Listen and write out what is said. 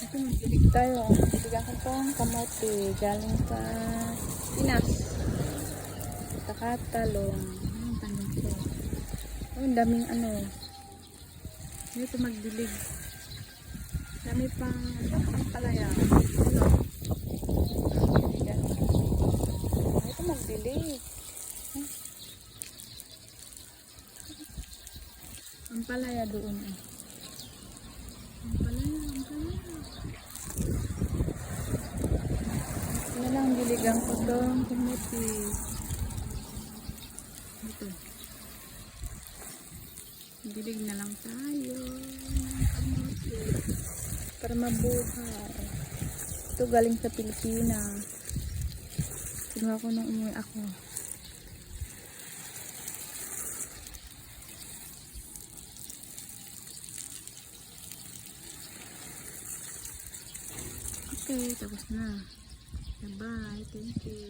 Magdilig tayo. Magdilig ako itong kamote. Galing sa Pinas. Takatalong. Ang tanim ko. Oh, ang daming ano. Dito magdilig. Dami pang ang palaya. Ano? Ito magdilig. Ang palaya doon eh. Ang palaya, ang palaya. Ito na lang diligang ko doon. Kumuti. Ito. Dilig na lang tayo. Para mabuhay. Ito galing sa Pilipinas. Kinuha ko nung umuwi ako. Okay, tapos na. Bye. Thank you.